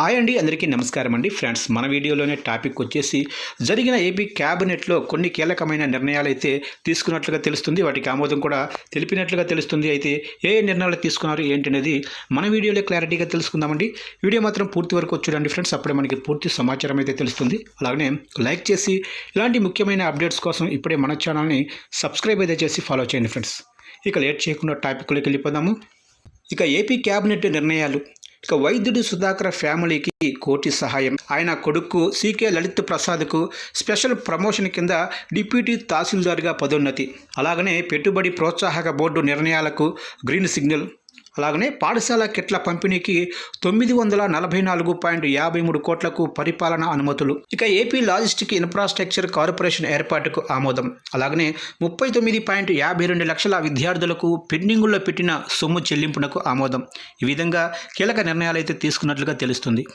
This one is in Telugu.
హాయ్ అండి అందరికీ నమస్కారం అండి. ఫ్రెండ్స్ మన వీడియోలోనే టాపిక్ వచ్చేసి జరిగిన ఏపీ క్యాబినెట్లో కొన్ని కీలకమైన నిర్ణయాలు అయితే తీసుకున్నట్లుగా తెలుస్తుంది. వాటికి ఆమోదం కూడా తెలిపినట్లుగా తెలుస్తుంది. అయితే ఏ నిర్ణయాలు తీసుకున్నారు ఏంటనేది మన వీడియోలో క్లారిటీగా తెలుసుకుందామండి. వీడియో మాత్రం పూర్తి వరకు చూడండి ఫ్రెండ్స్. అప్పుడే మనకి పూర్తి సమాచారం అయితే తెలుస్తుంది. అలాగనే లైక్ చేసి ఇలాంటి ముఖ్యమైన అప్డేట్స్ కోసం ఇప్పుడే మన ఛానల్ని సబ్స్క్రైబ్ అయితే చేసి ఫాలో చేయండి ఫ్రెండ్స్. ఇక లేట్ చేయకుండా టాపిక్లోకి వెళ్ళిపోదాము. ఇక ఏపీ క్యాబినెట్ నిర్ణయాలు. ఇక వైద్యుడు సుధాకర్ ఫ్యామిలీకి కోటి సహాయం. ఆయన కొడుకు సీకే లలిత్ ప్రసాద్కు స్పెషల్ ప్రమోషన్ కింద డిప్యూటీ తహసీల్దార్గా పదోన్నతి. అలాగనే పెట్టుబడి ప్రోత్సాహక బోర్డు నిర్ణయాలకు గ్రీన్ సిగ్నల్ అలాగనే పాఠశాల కిట్ల పంపిణీకి తొమ్మిది వందల నలభై నాలుగు పాయింట్ యాభై మూడు కోట్లకు పరిపాలన అనుమతులు. ఇక ఏపీ లాజిస్టిక్ ఇన్ఫ్రాస్ట్రక్చర్ కార్పొరేషన్ ఏర్పాటుకు ఆమోదం. అలాగనే ముప్పై తొమ్మిది పాయింట్ యాభై రెండు లక్షల విద్యార్థులకు పెండింగుల్లో పెట్టిన సొమ్ము చెల్లింపునకు ఆమోదం. ఈ విధంగా కీలక నిర్ణయాలు అయితే తీసుకున్నట్లుగా తెలుస్తుంది.